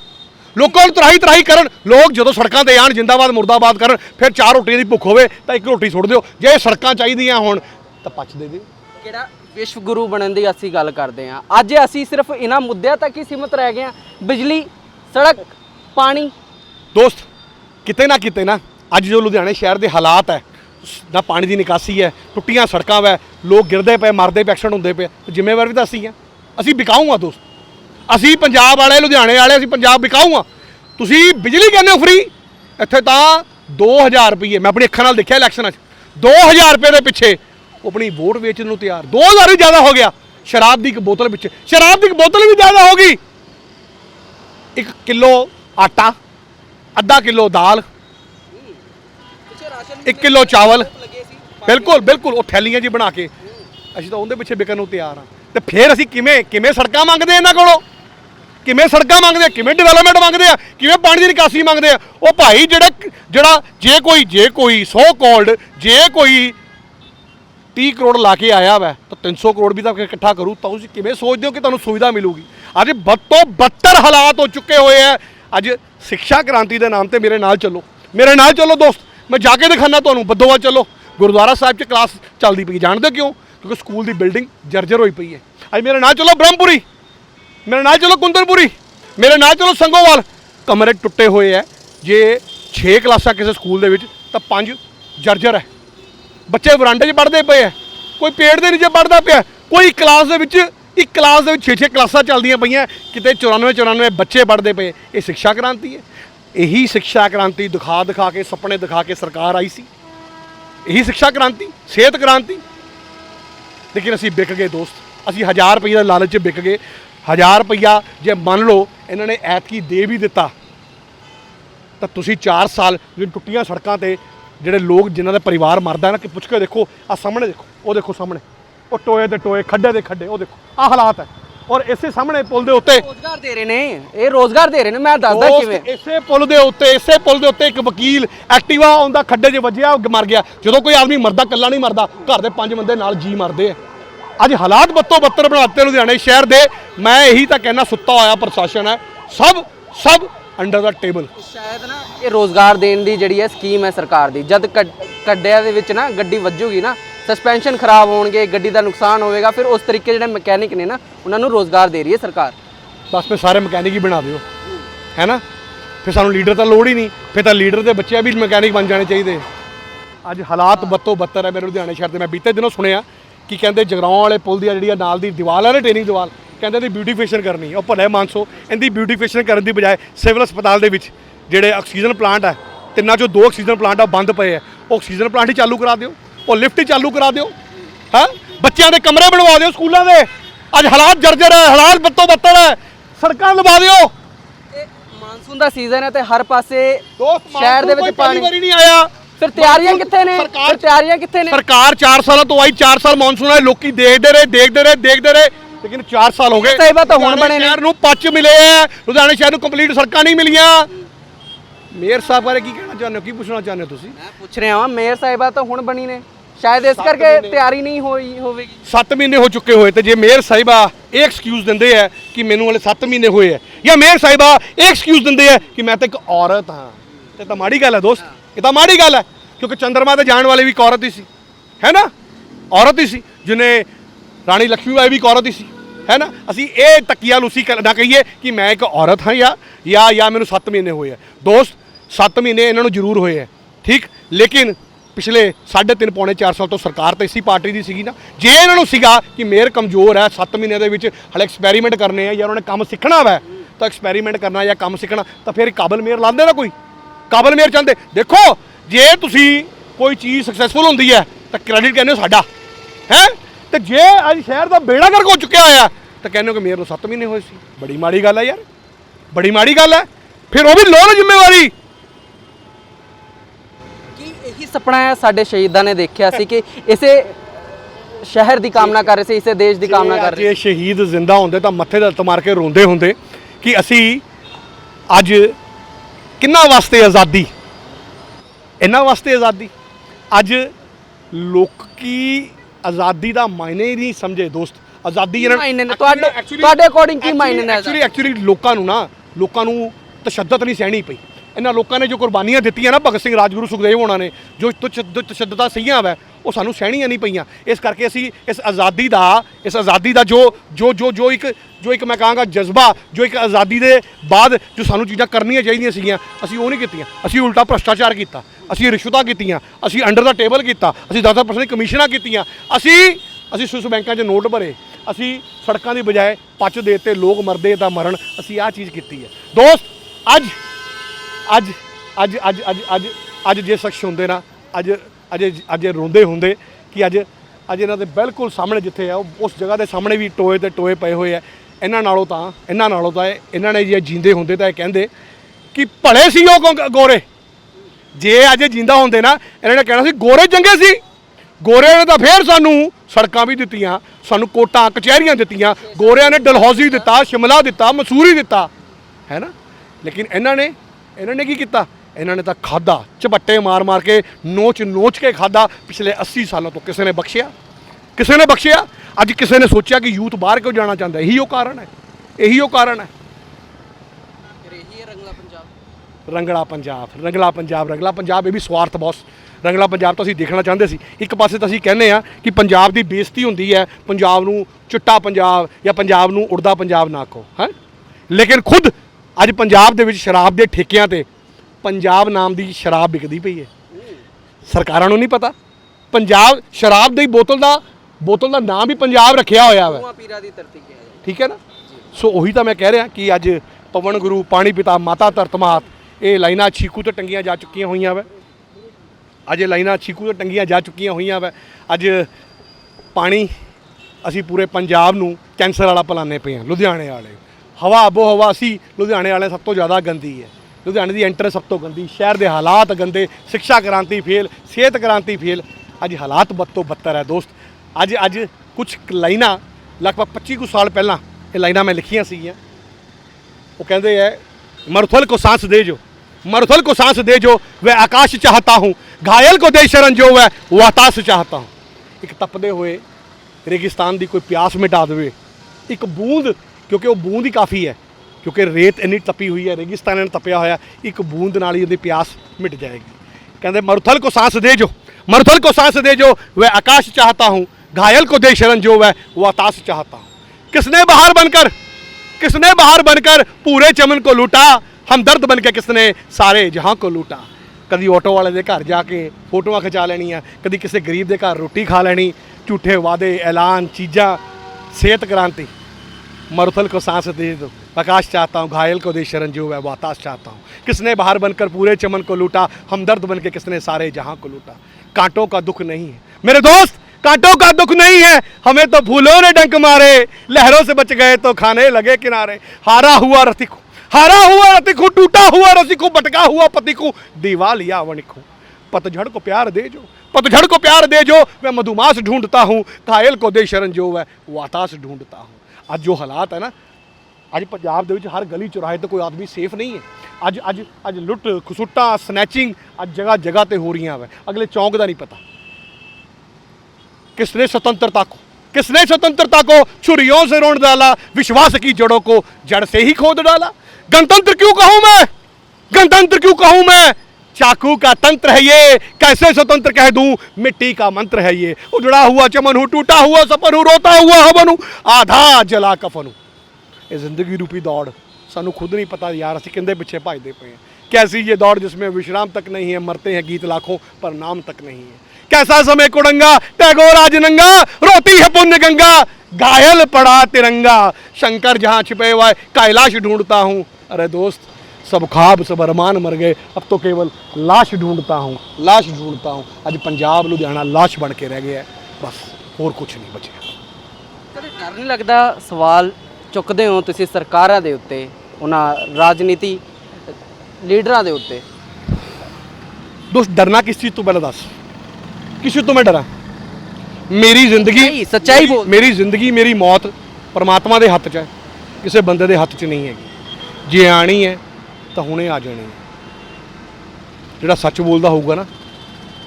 ਲੋਕਾਂ ਨੂੰ ਤਰਾਹੀ ਤਰਾਹੀ ਕਰਨ। ਲੋਕ ਜਦੋਂ ਸੜਕਾਂ ਤੇ ਆਣ ਜਿੰਦਾਬਾਦ ਮੁਰਦਾਬਾਦ ਕਰਨ ਫਿਰ ਚਾਰ ਰੋਟੀਆਂ ਦੀ ਭੁੱਖ ਹੋਵੇ ਤਾਂ ਇੱਕ ਰੋਟੀ ਸੁੱਟ ਦਿਓ। ਜੇ ਸੜਕਾਂ ਚਾਹੀਦੀਆਂ ਹੋਣ ਤਾਂ ਪੱਚ ਦੇ ਦਿਓ। ਕਿਹੜਾ ਵਿਸ਼ਵ ਗੁਰੂ ਬਣਨ ਦੀ ਅਸੀਂ ਗੱਲ ਕਰਦੇ ਹਾਂ। ਅੱਜ ਅਸੀਂ ਸਿਰਫ ਇਹਨਾਂ ਮੁੱਦਿਆਂ ਤੱਕ ਹੀ ਸੀਮਤ ਰਹਿ ਗਏ ਹਾਂ। ਬਿਜਲੀ ਸੜਕ ਪਾਣੀ। ਦੋਸਤ ਕਿਤੇ ਨਾ ਕਿਤੇ ਨਾ ਅੱਜ ਜੋ ਲੁਧਿਆਣੇ ਸ਼ਹਿਰ ਦੇ ਹਾਲਾਤ ਹੈ ਨਾ ਪਾਣੀ ਦੀ ਨਿਕਾਸੀ ਹੈ ਟੁੱਟੀਆਂ ਸੜਕਾਂ ਵੈ ਲੋਕ ਗਿਰਦੇ ਪਏ ਮਰਦੇ ਪਏ ਐਕਸੀਡੈਂਟ ਹੁੰਦੇ ਪਏ ਜ਼ਿੰਮੇਵਾਰ ਵੀ ਤਾਂ ਅਸੀਂ ਆ ਅਸੀਂ ਵਿਕਾਊ ਆ ਦੋਸਤ। ਅਸੀਂ ਪੰਜਾਬ ਵਾਲੇ, ਲੁਧਿਆਣੇ ਵਾਲੇ, ਅਸੀਂ ਪੰਜਾਬ ਵਿਕਾਊ ਆ ਤੁਸੀਂ ਬਿਜਲੀ ਕਹਿੰਦੇ ਹੋ ਫ੍ਰੀ ਇੱਥੇ ਤਾਂ 2000 ਰੁਪਏ ਮੈਂ ਆਪਣੀ ਅੱਖਾਂ ਨਾਲ ਦੇਖਿਆ ਇਲੈਕਸ਼ਨਾਂ 'ਚ। 2000 ਰੁਪਏ ਦੇ ਪਿੱਛੇ ਉਹ ਆਪਣੀ ਵੋਟ ਵੇਚਣ ਨੂੰ ਤਿਆਰ। 2000 ਵੀ ਜ਼ਿਆਦਾ ਹੋ ਗਿਆ। ਸ਼ਰਾਬ ਦੀ ਇੱਕ ਬੋਤਲ ਪਿੱਛੇ। ਸ਼ਰਾਬ ਦੀ ਇੱਕ ਬੋਤਲ ਵੀ ਜ਼ਿਆਦਾ ਹੋ ਗਈ। ਇੱਕ ਕਿਲੋ ਆਟਾ, ਅੱਧਾ ਕਿਲੋ ਦਾਲ ਪਿੱਛੇ ਰਾਸ਼ਨ 1 ਕਿਲੋ ਚਾਵਲ। ਬਿਲਕੁਲ ਬਿਲਕੁਲ, ਉਹ ਥੈਲੀਆਂ ਜੀ ਬਣਾ ਕੇ। ਅਸੀਂ ਤਾਂ ਉਹਦੇ ਪਿੱਛੇ ਵਿਕਣ ਨੂੰ ਤਿਆਰ ਆ ਤੇ ਫਿਰ ਅਸੀਂ ਕਿਵੇਂ ਕਿਵੇਂ ਸੜਕਾਂ ਮੰਗਦੇ ਆ ਇਹਨਾਂ ਕੋਲੋਂ? ਕਿਵੇਂ ਸੜਕਾਂ ਮੰਗਦੇ ਆ, ਕਿਵੇਂ ਡਿਵੈਲਪਮੈਂਟ ਮੰਗਦੇ ਆ, ਕਿਵੇਂ ਪਾਣੀ ਦੀ ਨਿਕਾਸੀ ਮੰਗਦੇ ਆ, ਉਹ ਭਾਈ ਜਿਹੜਾ ਜਿਹੜਾ ਜੇ ਕੋਈ ਜੇ ਕੋਈ ਸੋ ਕਾਲਡ, ਜੇ ਕੋਈ 30 ਕਰੋੜ ਲਾ ਕੇ ਆਇਆ ਵੈ, ਤਾਂ 300 ਕਰੋੜ ਵੀ ਤਾਂ ਇਕੱਠਾ ਕਰੂ, ਤਾਂ ਤੁਸੀਂ ਕਿਵੇਂ ਸੋਚਦੇ ਹੋ ਕਿ ਤੁਹਾਨੂੰ ਸੁਵਿਧਾ ਮਿਲੂਗੀ? ਅੱਜ ਵੱਧ ਤੋਂ ਬੱਤਰ ਹਾਲਾਤ ਹੋ ਚੁੱਕੇ ਹੋਏ ਆ। ਅੱਜ ਸਿੱਖਿਆ ਕ੍ਰਾਂਤੀ ਦੇ ਨਾਮ ਤੇ ਮੇਰੇ ਨਾਲ ਚੱਲੋ। ਮੇਰੇ ਨਾਲ ਚੱਲੋ ਦੋਸਤ, ਮੈਂ ਜਾ ਕੇ ਦਿਖਾਣਾ ਤੁਹਾਨੂੰ ਬੱਦੋਵਾ ਚੱਲੋ। ਗੁਰਦੁਆਰਾ ਸਾਹਿਬ 'ਚ ਕਲਾਸ ਚੱਲਦੀ ਪਈ, ਜਾਣਦੇ ਕਿਉਂ? ਕਿਉਂਕਿ ਸਕੂਲ ਦੀ ਬਿਲਡਿੰਗ ਜਰਜਰ ਹੋਈ ਪਈ ਹੈ। ਅੱਜ ਮੇਰੇ ਨਾਲ ਚੱਲੋ ਬ੍ਰਹਮਪੁਰੀ। ਮੇਰੇ ਨਾਲ ਚਲੋ ਕੁੰਦਰਪੁਰੀ। ਮੇਰੇ ਨਾਲ ਚਲੋ ਸੰਗੋਵਾਲ। ਕਮਰੇ ਟੁੱਟੇ ਹੋਏ ਐ। ਜੇ 6 ਕਲਾਸਾਂ ਕਿਸੇ ਸਕੂਲ ਦੇ ਵਿੱਚ, ਤਾਂ 5 ਜਰਜਰ ਹੈ ਬੱਚੇ ਵਰਾਂਡੇ 'ਚ ਪੜ੍ਹਦੇ ਪਏ ਆ ਕੋਈ ਪੇੜ ਦੇ ਨੀਚੇ ਪੜ੍ਹਦਾ ਪਿਆ। ਕੋਈ ਕਲਾਸ ਦੇ ਵਿੱਚ, ਇੱਕ ਕਲਾਸ ਦੇ ਵਿੱਚ 6-6 ਕਲਾਸਾਂ ਚੱਲਦੀਆਂ ਪਈਆਂ। ਕਿਤੇ 94-94 ਬੱਚੇ ਪੜ੍ਹਦੇ ਪਏ। ਇਹ ਸਿੱਖਿਆ ਕ੍ਰਾਂਤੀ ਹੈ ਇਹੀ ਸਿੱਖਿਆ ਕ੍ਰਾਂਤੀ ਦਿਖਾ ਦਿਖਾ ਕੇ, ਸੁਪਨੇ ਦਿਖਾ ਕੇ ਸਰਕਾਰ ਆਈ ਸੀ। ਇਹੀ ਸਿੱਖਿਆ ਕ੍ਰਾਂਤੀ, ਸਿਹਤ ਕ੍ਰਾਂਤੀ। ਲੇਕਿਨ ਅਸੀਂ ਵਿਕ ਗਏ ਦੋਸਤ। ਅਸੀਂ 1000 ਰੁਪਏ ਦਾ ਲਾਲਚ 'ਚ ਵਿਕ ਗਏ। 1000 ਰੁਪਈਆ ਜੇ ਮੰਨ ਲਓ ਇਹਨਾਂ ਨੇ ਐਤਕੀ ਦੇ ਵੀ ਦਿੱਤਾ ਤਾਂ ਤੁਸੀਂ 4 ਸਾਲ ਜਿਹੜੇ ਟੁੱਟੀਆਂ ਸੜਕਾਂ ਤੇ ਜਿਹੜੇ ਲੋਕ ਜਿਨ੍ਹਾਂ ਦਾ ਪਰਿਵਾਰ ਮਰਦਾ ਨਾ ਕਿ ਪੁੱਛ ਕੇ ਦੇਖੋ ਆ ਸਾਹਮਣੇ ਦੇਖੋ ਉਹ ਦੇਖੋ ਸਾਹਮਣੇ ਉਹ ਟੋਏ ਤੇ ਟੋਏ ਖੱਡੇ ਦੇ ਖੱਡੇ ਉਹ ਦੇਖੋ ਆ ਹਾਲਾਤ ਹੈ। ਔਰ ਇਸੇ ਸਾਹਮਣੇ ਪੁਲ ਦੇ ਉੱਤੇ ਰੋਜ਼ਗਾਰ ਦੇ ਰਹੇ ਨੇ ਇਹ ਰੋਜ਼ਗਾਰ ਦੇ ਰਹੇ ਨੇ ਮੈਂ ਦੱਸਦਾ ਕਿਵੇਂ। ਇਸੇ ਪੁਲ ਦੇ ਉੱਤੇ ਇਸੇ ਪੁਲ ਦੇ ਉੱਤੇ ਇੱਕ ਵਕੀਲ ਐਕਟਿਵਾ ਆਉਂਦਾ ਖੱਡੇ 'ਚ ਵੱਜਿਆ ਮਰ ਗਿਆ। ਜਦੋਂ ਕੋਈ ਆਦਮੀ ਮਰਦਾ ਕੱਲਾ ਨਹੀਂ ਮਰਦਾ ਘਰ ਦੇ ਪੰਜ ਬੰਦੇ ਨਾਲ ਜੀ ਮਰਦੇ ਆ। ਅੱਜ ਹਾਲਾਤ ਬੱਤੋਂ ਬੱਤਰ ਬਣਾਤੇ ਲੁਧਿਆਣੇ ਸ਼ਹਿਰ ਦੇ। ਮੈਂ ਇਹੀ ਤਾਂ ਕਹਿਣਾ ਸੁੱਤਾ ਹੋਇਆ ਪ੍ਰਸ਼ਾਸਨ ਹੈ। ਸਭ ਸਭ ਅੰਡਰ ਦਾ ਟੇਬਲ ਸ਼ਾਇਦ ਨਾ ਇਹ ਰੋਜ਼ਗਾਰ ਦੇਣ ਦੀ ਜਿਹੜੀ ਹੈ ਸਕੀਮ ਹੈ ਸਰਕਾਰ ਦੀ। ਜਦ ਕੱਡਿਆਂ ਦੇ ਵਿੱਚ ਨਾ ਗੱਡੀ ਵੱਜੂਗੀ ਨਾ ਸਸਪੈਂਸ਼ਨ ਖਰਾਬ ਹੋਣਗੇ ਗੱਡੀ ਦਾ ਨੁਕਸਾਨ ਹੋਵੇਗਾ ਫਿਰ ਉਸ ਤਰੀਕੇ ਜਿਹੜੇ ਮਕੈਨਿਕ ਨੇ ਨਾ ਉਹਨਾਂ ਨੂੰ ਰੋਜ਼ਗਾਰ ਦੇ ਰਹੀ ਹੈ ਸਰਕਾਰ। ਬਸ ਫਿਰ ਸਾਰੇ ਮਕੈਨਿਕ ਹੀ ਬਣਾ ਦਿਓ। ਹੈ ਨਾ? ਫਿਰ ਸਾਨੂੰ ਲੀਡਰ ਤਾਂ ਲੋੜ ਹੀ ਨਹੀਂ। ਫਿਰ ਤਾਂ ਲੀਡਰ ਦੇ ਬੱਚੇ ਵੀ ਮਕੈਨਿਕ ਬਣ ਜਾਣੇ ਚਾਹੀਦੇ। ਅੱਜ ਹਾਲਾਤ ਬੱਤੋਂ ਬੱਤਰ ਹੈ ਮੇਰੇ ਲੁਧਿਆਣੇ ਸ਼ਹਿਰ ਦੇ। ਮੈਂ ਬੀਤੇ ਦਿਨੋਂ ਸੁਣਿਆ ਕਿ ਕਹਿੰਦੇ ਜਗਰਾਉਂ ਵਾਲੇ ਪੁਲ ਦੀ ਜਿਹੜੀ ਆ ਨਾਲ ਦੀ ਦੀਵਾਰ ਹੈ ਨਾ ਟ੍ਰੇਨਿੰਗ ਦੀਵਾਰ ਕਹਿੰਦੇ ਦੀ ਬਿਊਟੀਫਿਕੇਸ਼ਨ ਕਰਨੀ ਉਹ ਭਲੇ ਮਾਨਸੋ ਇਹਦੀ ਬਿਊਟੀਫਿਕੇਸ਼ਨ ਕਰਨ ਦੀ ਬਜਾਏ ਸਿਵਲ ਹਸਪਤਾਲ ਦੇ ਵਿੱਚ ਜਿਹੜੇ ਆਕਸੀਜਨ ਪਲਾਂਟ ਹੈ ਤਿੰਨਾਂ ਚੋਂ ਦੋ ਆਕਸੀਜਨ ਪਲਾਂਟ ਆ ਬੰਦ ਪਏ ਆ। ਉਹ ਆਕਸੀਜਨ ਪਲਾਂਟ ਹੀ ਚਾਲੂ ਕਰਾ ਦਿਓ। ਉਹ ਲਿਫਟ ਹੀ ਚਾਲੂ ਕਰਾ ਦਿਓ। ਹਾਂ? ਬੱਚਿਆਂ ਦੇ ਕਮਰੇ ਬਣਵਾ ਦਿਓ ਸਕੂਲਾਂ ਦੇ। ਅੱਜ ਹਾਲਾਤ ਜਰਜਰ ਹੈ ਹਾਲਾਤ ਬੱਤੋਂ ਬੱਤਰ ਹੈ ਸੜਕਾਂ ਲਵਾ ਦਿਓ। ਇਹ ਮਾਨਸੂਨ ਦਾ ਸੀਜ਼ਨ ਹੈ ਤੇ ਹਰ ਪਾਸੇ ਸ਼ਹਿਰ ਦੇ ਵਿੱਚ ਪਾਣੀ ਵਾਰੀ ਨਹੀਂ ਆਇਆ। ਫਿਰ ਤਿਆਰੀਆਂ ਕਿੱਥੇ ਨੇ? ਸਰਕਾਰ- ਫਿਰ ਤਿਆਰੀਆਂ ਕਿੱਥੇ ਨੇ? ਸਰਕਾਰ 4 ਸਾਲਾਂ ਤੋਂ ਆਈ 4 ਸਾਲ ਮੌਨਸੂਨ ਆਏ ਲੋਕੀ ਦੇਖਦੇ ਰਹੇ ਦੇਖਦੇ ਰਹੇ ਦੇਖਦੇ ਰਹੇ ਲੇਕਿਨ 4 ਸਾਲ ਹੋ ਗਏ। ਸਾਹਿਬਾਂ ਤਾਂ ਹੁਣ ਬਣੇ ਨੇ। ਸ਼ਹਿਰ ਨੂੰ ਪੱਚ ਮਿਲੇ ਆ ਲੁਧਿਆਣੇ ਸ਼ਹਿਰ ਨੂੰ ਕੰਪਲੀਟ ਸੜਕਾਂ ਨਹੀਂ ਮਿਲੀਆਂ। ਮੇਅਰ ਸਾਹਿਬ ਬਾਰੇ ਕੀ ਕਹਿਣਾ ਚਾਹੁੰਦੇ ਹੋ? ਕੀ ਪੁੱਛਣਾ ਚਾਹੁੰਦੇ ਹੋ ਤੁਸੀਂ? ਮੈਂ ਪੁੱਛ ਰਿਹਾ ਹਾਂ ਮੇਅਰ ਸਾਹਿਬਾ ਤਾਂ ਹੁਣ ਬਣੀ ਨੇ। ਸ਼ਾਇਦ ਇਸ ਕਰਕੇ। ਤਿਆਰੀ ਨਹੀਂ ਹੋਈ ਹੋਵੇਗੀ। 7 ਮਹੀਨੇ ਹੋ ਚੁੱਕੇ ਹੋਏ ਤੇ ਜੇ ਮੇਅਰ ਸਾਹਿਬਾ ਇਹ ਐਕਸਕਿਊਜ਼ ਦਿੰਦੇ ਆ ਕਿ ਮੈਨੂੰ ਹਲੇ 7 ਮਹੀਨੇ ਹੋਏ ਆ ਜਾਂ ਮੇਅਰ ਸਾਹਿਬਾ ਇਹ ਐਕਸਕਿਊਜ਼ ਦਿੰਦੇ ਆ ਕਿ ਮੈਂ ਤਾਂ ਇੱਕ ਔਰਤ ਹਾਂ। ਤੇ ਤਾਂ ਮਾੜੀ ਗੱਲ ਹੈ ਦੋਸਤ। ਇਹ ਤਾਂ ਮਾੜੀ ਗੱਲ ਹੈ, ਕਿਉਂਕਿ ਚੰਦਰਮਾ ਤੇ ਜਾਣ ਵਾਲੀ ਵੀ ਇੱਕ ਔਰਤ ਹੀ ਸੀ। ਹੈ ਨਾ? ਔਰਤ ਹੀ ਸੀ ਜਿਹਨੇ ਰਾਣੀ ਲక్ష్ਮੀਬਾਈ ਵੀ ਇੱਕ ਔਰਤ ਹੀ ਸੀ। ਹੈ ਨਾ? ਅਸੀਂ ਇਹ ਤਕੀਆ ਲੂਸੀ ਕਰ- ਨਾ ਕਹੀਏ ਕਿ ਮੈਂ ਇੱਕ ਔਰਤ ਹਾਂ ਜਾਂ ਜਾਂ ਜਾਂ ਮੈਨੂੰ 7 ਮਹੀਨੇ ਹੋਏ ਆ। ਦੋਸਤ 7 ਮਹੀਨੇ ਇਹਨਾਂ ਨੂੰ ਜ਼ਰੂਰ ਹੋਏ ਆ। ਠੀਕ? ਲੇਕਿਨ ਪਿਛਲੇ 3.5 ਪੌਣੇ 4 ਸਾਲ ਤੋਂ ਸਰਕਾਰ ਤਾਂ ਇਸੀ ਪਾਰਟੀ ਦੀ ਸੀਗੀ ਨਾ। ਜੇ ਇਹਨਾਂ ਨੂੰ ਸੀਗਾ ਕਿ ਮੇਅਰ ਕਮਜ਼ੋਰ ਹੈ 7 ਮਹੀਨੇ ਦੇ ਵਿੱਚ ਹਲੇ ਐਕਸਪੈਰੀਮੈਂਟ ਕਰਨੇ ਆ ਜਾਂ ਉਹਨਾਂ ਨੇ ਕੰਮ ਸਿੱਖਣਾ ਵਾ, ਤਾਂ ਐਕਸਪੈਰੀਮੈਂਟ ਕਰਨਾ ਜਾਂ ਕੰਮ ਸਿੱਖਣਾ, ਤਾਂ ਫਿਰ ਕਾਬਲ ਮੇਅਰ ਲਾਉਂਦੇ ਨਾ ਕੋਈ। ਕਾਬਲ ਮੇਅਰ ਚਾਹੁੰਦੇ ਦੇਖੋ ਜੇ ਤੁਸੀਂ ਕੋਈ ਚੀਜ਼ ਸਕਸੈਸਫੁਲ ਹੁੰਦੀ ਹੈ ਤਾਂ ਕ੍ਰੈਡਿਟ ਕਹਿੰਦੇ ਹੋ ਸਾਡਾ। ਹੈ? ਤੇ ਜੇ ਅੱਜ ਸ਼ਹਿਰ ਦਾ ਬੇੜਾ ਗਰਕ ਹੋ ਚੁੱਕਿਆ ਹੋਇਆ ਤਾਂ ਕਹਿੰਦੇ ਹੋ ਕਿ ਮੇਅਰ ਨੂੰ 7 ਮਹੀਨੇ ਹੋਏ ਸੀ। ਬੜੀ ਮਾੜੀ ਗੱਲ ਹੈ ਯਾਰ। ਬੜੀ ਮਾੜੀ ਗੱਲ ਹੈ। ਫਿਰ ਉਹ ਵੀ ਲੋ ਨਾ ਜ਼ਿੰਮੇਵਾਰੀ। ਕੀ ਇਹੀ ਸੁਪਨਾ ਹੈ ਸਾਡੇ ਸ਼ਹੀਦਾਂ ਨੇ ਦੇਖਿਆ ਸੀ ਕਿ ਇਸੇ ਸ਼ਹਿਰ ਦੀ ਕਾਮਨਾ ਕਰ ਰਹੇ ਸੀ ਇਸੇ ਦੇਸ਼ ਦੀ ਕਾਮਨਾ ਕਰ ਰਹੇ ਜੇ ਸ਼ਹੀਦ ਜ਼ਿੰਦਾ ਹੁੰਦੇ ਤਾਂ ਮੱਥੇ ਤੇ ਹੱਥ ਮਾਰ ਕੇ ਰੋਂਦੇ ਹੁੰਦੇ ਕਿ ਅਸੀਂ ਅੱਜ ਕਿੰਨਾ ਵਾਸਤੇ ਆਜ਼ਾਦੀ? ਇਹਨਾਂ ਵਾਸਤੇ ਆਜ਼ਾਦੀ? ਅੱਜ ਲੋਕੀ ਆਜ਼ਾਦੀ ਦਾ ਮਾਇਨੇ ਹੀ ਨਹੀਂ ਸਮਝੇ ਦੋਸਤ। ਆਜ਼ਾਦੀ ਕੀ ਮਾਇਨੇ ਨੇ? ਤੁਹਾਡੇ- ਤੁਹਾਡੇ according ਕੀ ਮਾਇਨੇ ਨੇ ਐਕਚੁਅਲੀ ਐਕਚੁਅਲੀ ਲੋਕਾਂ ਨੂੰ ਨਾ ਲੋਕਾਂ ਨੂੰ ਤਸ਼ੱਦਦ ਨਹੀਂ ਸਹਿਣੀ ਪਈ। ਇਹਨਾਂ ਲੋਕਾਂ ਨੇ ਜੋ ਕੁਰਬਾਨੀਆਂ ਦਿੱਤੀਆਂ ਨਾ ਭਗਤ ਸਿੰਘ ਰਾਜਗੁਰੂ ਸੁਖਦੇਵ ਹੋਣਾ ਨੇ ਜੋ ਤਸ਼ੱਦਦ ਤਸ਼ੱਦਦਾਂ ਸਹੀਆਂ ਵੈ ਉਹ ਸਾਨੂੰ ਸਹਿਣੀਆਂ ਨਹੀਂ ਪਈਆਂ। ਇਸ ਕਰਕੇ ਅਸੀਂ ਇਸ ਆਜ਼ਾਦੀ ਦਾ, ਇਸ ਆਜ਼ਾਦੀ ਦਾ ਜੋ ਜੋ ਜੋ ਜੋ ਇੱਕ ਜੋ ਇੱਕ ਮੈਂ ਕਹਾਂਗਾ ਜਜ਼ਬਾ, ਜੋ ਇੱਕ ਆਜ਼ਾਦੀ ਦੇ ਬਾਅਦ ਜੋ ਸਾਨੂੰ ਚੀਜ਼ਾਂ ਕਰਨੀਆਂ ਚਾਹੀਦੀਆਂ ਸੀਗੀਆਂ, ਅਸੀਂ ਉਹ ਨਹੀਂ ਕੀਤੀਆਂ। ਅਸੀਂ ਉਲਟਾ ਭ੍ਰਸ਼ਟਾਚਾਰ ਕੀਤਾ, ਅਸੀਂ ਰਿਸ਼ਵਤਾਂ ਕੀਤੀਆਂ, ਅਸੀਂ ਅੰਡਰ ਦਾ ਟੇਬਲ ਕੀਤਾ, ਅਸੀਂ 10% ਕਮਿਸ਼ਨਾਂ ਕੀਤੀਆਂ। ਅਸੀਂ ਅਸੀਂ ਸਵਿਸ ਬੈਂਕਾਂ 'ਚ ਨੋਟ ਭਰੇ। ਅਸੀਂ ਸੜਕਾਂ ਦੀ ਬਜਾਏ ਪੱਚ ਦੇ ਤੇ ਲੋਕ ਮਰਦੇ ਤਾਂ ਮਰਨ, ਅਸੀਂ ਆਹ ਚੀਜ਼ ਕੀਤੀ ਹੈ। ਦੋਸਤ, ਅੱਜ ਅੱਜ ਅੱਜ ਅੱਜ ਅੱਜ ਅੱਜ ਅੱਜ ਜੇ ਸ਼ਖਸ ਹੁੰਦੇ ਨਾ, ਅੱਜ ਅਜੇ ਅੱਜ ਰੋਂਦੇ ਹੁੰਦੇ ਕਿ ਅੱਜ ਅੱਜ ਇਹਨਾਂ ਦੇ ਬਿਲਕੁਲ ਸਾਹਮਣੇ ਜਿੱਥੇ ਆ, ਉਹ ਉਸ ਜਗ੍ਹਾ ਦੇ ਸਾਹਮਣੇ ਵੀ ਟੋਏ ਤੇ ਟੋਏ ਪਏ ਹੋਏ ਆ। ਇਹਨਾਂ ਨਾਲੋਂ ਤਾਂ, ਇਹਨਾਂ ਨਾਲੋਂ ਤਾਂ ਇਹਨਾਂ ਨੇ ਜੇ ਜਿੰਦੇ ਹੁੰਦੇ ਤਾਂ ਇਹ ਕਹਿੰਦੇ ਕਿ ਭਲੇ ਸੀ ਉਹ ਗੋ- ਗੋਰੇ। ਜੇ ਅੱਜ ਇਹ ਜਿੰਦਾ ਹੁੰਦੇ ਨਾ, ਇਹਨਾਂ ਨੇ ਕਹਿਣਾ ਸੀ, ਗੋਰੇ ਚੰਗੇ ਸੀ। ਗੋਰਿਆਂ ਨੇ ਤਾਂ ਫੇਰ ਸਾਨੂੰ ਸੜਕਾਂ ਵੀ ਦਿੱਤੀਆਂ, ਸਾਨੂੰ ਕੋਟਾਂ, ਕਚਹਿਰੀਆਂ ਦਿੱਤੀਆਂ, ਗੋਰਿਆਂ ਨੇ ਡਲਹੌਜ਼ੀ ਦਿੱਤਾ, ਸ਼ਿਮਲਾ ਦਿੱਤਾ, ਮਸੂਰੀ ਦਿੱਤਾ, ਹੈ ਨਾ? ਲੇਕਿਨ ਇਹਨਾਂ ਨੇ ਇਹਨਾਂ ਨੇ ਕੀ ਕੀਤਾ? ਇਹਨਾਂ ਨੇ ਤਾਂ ਖਾਦਾ ਝਪੱਟੇ ਮਾਰ ਮਾਰ ਕੇ ਨੋਚ ਨੋਚ ਕੇ ਖਾਦਾ ਪਿਛਲੇ 80 ਸਾਲਾਂ ਤੋਂ ਕਿਸੇ ਨੇ ਬਖਸ਼ਿਆ? ਕਿਸੇ ਨੇ ਬਖਸ਼ਿਆ? ਅੱਜ ਕਿਸੇ ਨੇ ਸੋਚਿਆ ਕਿ ਯੂਥ ਬਾਹਰ ਕਿਉਂ ਜਾਣਾ ਚਾਹੁੰਦਾ? ਇਹੀ ਉਹ ਕਾਰਨ ਹੈ। ਇਹੀ ਉਹ ਕਾਰਨ ਹੈ। ਰੰਗਲਾ ਪੰਜਾਬ? ਰੰਗਲਾ ਪੰਜਾਬ ਰੰਗਲਾ ਪੰਜਾਬ ਰੰਗਲਾ ਪੰਜਾਬ ਇਹ ਵੀ ਸਵਾਰਥ ਬੌਸ। ਰੰਗਲਾ ਪੰਜਾਬ ਤਾਂ ਅਸੀਂ ਦੇਖਣਾ ਚਾਹੁੰਦੇ ਸੀ। ਇੱਕ ਪਾਸੇ ਤਾਂ ਅਸੀਂ ਕਹਿੰਦੇ ਆ ਕਿ ਪੰਜਾਬ ਦੀ ਬੇਇੱਜ਼ਤੀ ਹੁੰਦੀ ਹੈ ਪੰਜਾਬ ਨੂੰ ਚਿੱਟਾ ਪੰਜਾਬ ਜਾਂ ਪੰਜਾਬ ਨੂੰ ਉੜਦਾ ਪੰਜਾਬ ਨਾ ਕਹੋ ਹੈ? ਲੇਕਿਨ ਖੁਦ ਅੱਜ ਪੰਜਾਬ ਦੇ ਵਿੱਚ ਸ਼ਰਾਬ ਦੇ ਠੇਕਿਆਂ ਤੇ ਪੰਜਾਬ ਨਾਮ ਦੀ ਸ਼ਰਾਬ ਵਿਕਦੀ ਪਈ ਹੈ। ਸਰਕਾਰਾਂ ਨੂੰ ਨਹੀਂ ਪਤਾ। ਪੰਜਾਬ ਸ਼ਰਾਬ ਦੀ ਬੋਤਲ ਦਾ ਬੋਤਲ ਦਾ ਨਾਮ ਵੀ ਪੰਜਾਬ ਰੱਖਿਆ ਹੋਇਆ ਹੈ ਧੂਆਂ ਪੀਰਾ ਦੀ ਧਰਤੀ ਕਿਹਾ ਜਾਂਦਾ ਠੀਕ ਹੈ ਨਾ? ਸੋ ਉਹੀ ਤਾਂ ਮੈਂ ਕਹਿ ਰਿਹਾ ਕਿ ਅੱਜ ਪਵਨ ਗੁਰੂ ਪਾਣੀ ਪਿਤਾ ਮਾਤਾ ਧਰਤ ਮਾਤ ਇਹ ਲਾਈਨਾਂ ਛੀਕੂ ਤੇ ਟੰਗੀਆਂ ਜਾ ਚੁੱਕੀਆਂ ਹੋਈਆਂ ਵਾ। ਅੱਜ ਇਹ ਲਾਈਨਾਂ ਛੀਕੂ ਤੇ ਟੰਗੀਆਂ ਜਾ ਚੁੱਕੀਆਂ ਹੋਈਆਂ ਵਾ। ਅੱਜ ਪਾਣੀ ਅਸੀਂ ਪੂਰੇ ਪੰਜਾਬ ਨੂੰ ਕੈਂਸਰ ਵਾਲਾ ਪਲਾਨੇ ਪਏ ਹਾਂ ਲੁਧਿਆਣੇ ਵਾਲੇ। ਹਵਾ ਆਬੋ ਹਵਾ ਅਸੀਂ ਲੁਧਿਆਣੇ ਵਾਲੇ ਸਭ ਤੋਂ ਜ਼ਿਆਦਾ ਗੰਦੀ ਹੈ। ਲੁਧਿਆਣੇ ਦੀ ਐਂਟਰ ਸਭ ਤੋਂ ਗੰਦੀ ਸ਼ਹਿਰ ਦੇ ਹਾਲਾਤ ਗੰਦੇ ਸਿੱਖਿਆ ਕ੍ਰਾਂਤੀ ਫੇਲ ਸਿਹਤ ਕ੍ਰਾਂਤੀ ਫੇਲ ਅੱਜ ਹਾਲਾਤ ਬਦ ਤੋਂ ਬੱਤਰ ਹੈ ਦੋਸਤ ਅੱਜ ਅੱਜ ਕੁਝ ਲਾਈਨਾਂ ਲਗਭਗ 25 ਕੁ ਸਾਲ ਪਹਿਲਾਂ ਇਹ ਲਾਈਨਾਂ ਮੈਂ ਲਿਖੀਆਂ ਸੀਗੀਆਂ वो कहते हैं मरुथल को सांस दे जो मरुथल को सांस दे जो वह आकाश चाहता हूँ घायल को दे शरण जो वह वो आताश चाहता हूँ ਇੱਕ ਤਪਦੇ ਹੋਏ ਰੇਗਿਸਤਾਨ ਦੀ ਕੋਈ ਪਿਆਸ ਮਿਟਾ ਦੇਵੇ ਇੱਕ ਬੂੰਦ ਕਿਉਂਕਿ ਉਹ ਬੂੰਦ ਹੀ ਕਾਫੀ ਹੈ ਕਿਉਂਕਿ ਰੇਤ ਇੰਨੀ ਤਪੀ ਹੋਈ ਹੈ ਰੇਗਿਸਤਾਨ ਨੇ ਤਪਿਆ ਹੋਇਆ ਇੱਕ ਬੂੰਦ ਨਾਲ ਹੀ ਉਹਦੀ ਪਿਆਸ ਮਿਟ ਜਾਏਗੀ ਕਹਿੰਦੇ ਮਰੁਥਲ ਕੋ सांस दे जो मरुथल को सांस दे जो वह आकाश चाहता हूँ घायल को दे शरण जो वह वो आताश चाहता हूँ किसने बाहर बनकर किसने बाहर बनकर पूरे चमन को लूटा हमदर्द बन के किसने सारे जहां को लूटा ਕਦੀ ਆਟੋ ਵਾਲੇ ਦੇ ਘਰ ਜਾ ਕੇ ਫੋਟੋਆਂ ਖਿਚਾ ਲੈਣੀਆਂ ਕਦੀ ਕਿਸੇ ਗਰੀਬ ਦੇ ਘਰ ਰੋਟੀ ਖਾ ਲੈਣੀ ਝੂਠੇ ਵਾਅਦੇ ਐਲਾਨ ਚੀਜ਼ਾਂ ਸਿਹਤ ਕ੍ਰਾਂਤੀ मरुथल को सांस दे दो प्रकाश चाहता हूँ, घायल को दे शरण जो मैं वाताश चाहता हूँ। किसने बाहर बनकर पूरे चमन को लूटा, हमदर्द बन के किसने सारे जहाँ को लूटा? कांटों का दुख नहीं है। मेरे दोस्त, कांटों का दुख नहीं है। हमें तो फूलों ने डंक मारे, लहरों से बच गए तो खाने लगे किनारे। हारा हुआ रतिकू, हारा हुआ रतिकू, टूटा हुआ रसिकू भटका हुआ पतिकू दीवालिया वणिकू पतझड़ को प्यार दे जो, पतझड़ को प्यार दे जो, मैं मधुमास ढूंढता हूँ कायल को दे शरण जो वह वाताश ढूंढता हूँ। आज जो हालात है ना ਅੱਜ ਪੰਜਾਬ ਦੇ ਵਿੱਚ ਹਰ ਗਲੀ ਚੌਰਾਹੇ ਤੇ ਕੋਈ ਆਦਮੀ ਸੇਫ ਨਹੀਂ ਹੈ ਅੱਜ ਅੱਜ ਅੱਜ ਲੁੱਟ ਖਸੁੱਟਾਂ ਸਨੈਚਿੰਗ ਅੱਜ ਜਗ੍ਹਾ ਜਗ੍ਹਾ ਤੇ ਹੋ ਰਹੀਆਂ ਵੇ ਅਗਲੇ ਚੌਂਕ ਦਾ ਨਹੀਂ ਪਤਾ किसने स्वतंत्रता को किसने स्वतंत्रता को छुरियों से रोंद डाला विश्वास की जड़ों को जड़ से ही खोद डाला गणतंत्र क्यों कहूं मैं गणतंत्र क्यों कहूं मैं चाकू का तंत्र है ये कैसे स्वतंत्र कह दूं मिट्टी का मंत्र है ये उजड़ा हुआ चमन हूं टूटा हुआ सपन हूं रोता हुआ हवन हूं आधा जला कफन हूं ਇਹ ਜ਼ਿੰਦਗੀ ਰੂਪੀ ਦੌੜ ਸਾਨੂੰ ਖੁਦ ਨਹੀਂ ਪਤਾ ਯਾਰ ਅਸੀਂ ਕਿੰਦੇ ਪਿੱਛੇ ਭੱਜਦੇ ਪਏ ਹਾਂ कैसी ये दौड़ जिसमें विश्राम तक नहीं है मरते हैं गीत लाखों पर नाम तक नहीं है कैसा समय कुड़ंगा टैगोर आज नंगा रोती है पुण्य गंगा घायल पड़ा तिरंगा शंकर जहाँ छिपे हुआ है कैलाश ढूंढता हूँ अरे दोस्त सब ख्वाब सब अरमान मर गए अब तो केवल लाश ढूंढता हूँ लाश ढूंढता हूँ आज पंजाब लुधियाना लाश बन के रह गया है बस और कुछ नहीं बचे ਕਦੇ ਡਰ ਨਹੀਂ ਲੱਗਦਾ ਸਵਾਲ ਚੁੱਕਦੇ ਹੋ ਤੁਸੀਂ ਸਰਕਾਰਾਂ ਦੇ ਉੱਤੇ ਉਹਨਾਂ ਰਾਜਨੀਤੀ ਲੀਡਰਾਂ ਦੇ ਉੱਤੇ? ਦੋਸਤ ਡਰਨਾ ਕਿਸ ਚੀਜ਼ ਤੋਂ ਪਹਿਲਾਂ ਦੱਸ? ਕਿਸੇ ਤੋਂ ਮੈਂ ਡਰਾਂ? ਮੇਰੀ ਜ਼ਿੰਦਗੀ ਸੱਚਾਈ ਮੇਰੀ- ਬੋਲ। ਮੇਰੀ ਜ਼ਿੰਦਗੀ ਮੇਰੀ ਮੌਤ ਪਰਮਾਤਮਾ ਦੇ ਹੱਥ 'ਚ ਹੈ। ਕਿਸੇ ਬੰਦੇ ਦੇ ਹੱਥ 'ਚ ਨਹੀਂ ਹੈਗੀ। ਜੇ ਆਣੀ ਹੈ ਤਾਂ ਹੁਣੇ ਆ ਜਾਣੀ ਹੈ। ਜਿਹੜਾ ਸੱਚ ਬੋਲਦਾ ਹੋਊਗਾ ਨਾ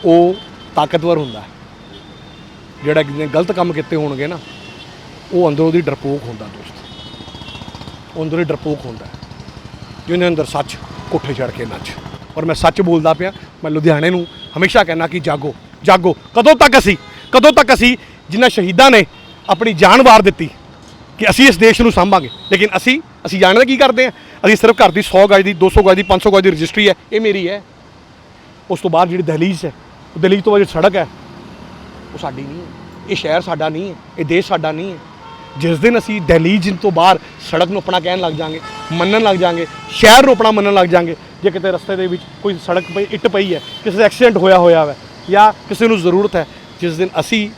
ਉਹ ਤਾਕਤਵਰ ਹੁੰਦਾ ਹੈ। ਜਿਹੜਾ ਕਿਸੇ ਨੇ ਗਲਤ ਕੰਮ ਕੀਤੇ ਹੋਣਗੇ ਨਾ ਉਹ ਅੰਦਰੋਂ ਦੀ ਡਰਪੋਕ ਹੁੰਦਾ ਦੋਸਤ। ਅੰਦਰੋਂ ਹੀ ਡਰਪੋਕ ਹੁੰਦਾ ਹੈ, ਜਿਹਨੇ ਅੰਦਰ ਸੱਚ ਕੋਠੇ ਚੜ ਕੇ ਨੱਚ। ਔਰ ਮੈਂ ਸੱਚ ਬੋਲਦਾ ਪਿਆ, ਮੈਂ ਲੁਧਿਆਣੇ ਨੂੰ ਹਮੇਸ਼ਾ ਕਹਿਣਾ ਕਿ ਜਾਗੋ ਜਾਗੋ, ਕਦੋਂ ਤੱਕ ਅਸੀਂ, ਕਦੋਂ ਤੱਕ ਅਸੀਂ ਜਿਨ੍ਹਾਂ ਸ਼ਹੀਦਾਂ ਨੇ ਆਪਣੀ ਜਾਨ ਵਾਰ ਦਿੱਤੀ ਕਿ ਅਸੀਂ ਇਸ ਦੇਸ਼ ਨੂੰ ਸਾਂਭਾਂਗੇ। ਲੇਕਿਨ ਅਸੀਂ ਅਸੀਂ ਜਾਣਦੇ ਕੀ ਕਰਦੇ ਹਾਂ? ਅਸੀਂ ਸਿਰਫ ਘਰ ਦੀ 100 ਗਜ ਦੀ 200 ਗਜ ਦੀ 500 ਗਜ ਦੀ ਰਜਿਸਟਰੀ ਹੈ, ਇਹ ਮੇਰੀ ਹੈ। ਉਸ ਤੋਂ ਬਾਅਦ ਜਿਹੜੀ ਦਹਲੀਜ਼ ਹੈ, ਉਹ ਦਹਲੀਜ਼ ਤੋਂ ਬਾਅਦ ਜਿਹੜੀ ਸੜਕ ਹੈ, ਉਹ ਸਾਡੀ ਨਹੀਂ ਹੈ। ਇਹ ਸ਼ਹਿਰ ਸਾਡਾ ਨਹੀਂ ਹੈ, ਇਹ ਦੇਸ਼ ਸਾਡਾ ਨਹੀਂ ਹੈ। ਜਿਸ ਦਿਨ ਅਸੀਂ ਦਹਲੀਜ਼ ਤੋਂ ਬਾਹਰ ਸੜਕ ਨੂੰ ਆਪਣਾ ਕਹਿਣ ਲੱਗ ਜਾਾਂਗੇ ਮੰਨਣ ਲੱਗ ਜਾਾਂਗੇ ਸ਼ਹਿਰ ਨੂੰ ਆਪਣਾ ਮੰਨਣ ਲੱਗ ਜਾਾਂਗੇ ਜੇ ਕਿਤੇ ਰਸਤੇ ਦੇ ਵਿੱਚ ਕੋਈ ਸੜਕ ਪਈ ਇੱਟ ਪਈ ਹੈ ਕਿਸੇ ਦਾ ਐਕਸੀਡੈਂਟ ਹੋਇਆ ਹੋਇਆ ਹੈ ਜਾਂ ਕਿਸੇ ਨੂੰ ਜ਼ਰੂਰਤ ਹੈ ਜਿਸ ਦਿਨ ਅਸੀਂ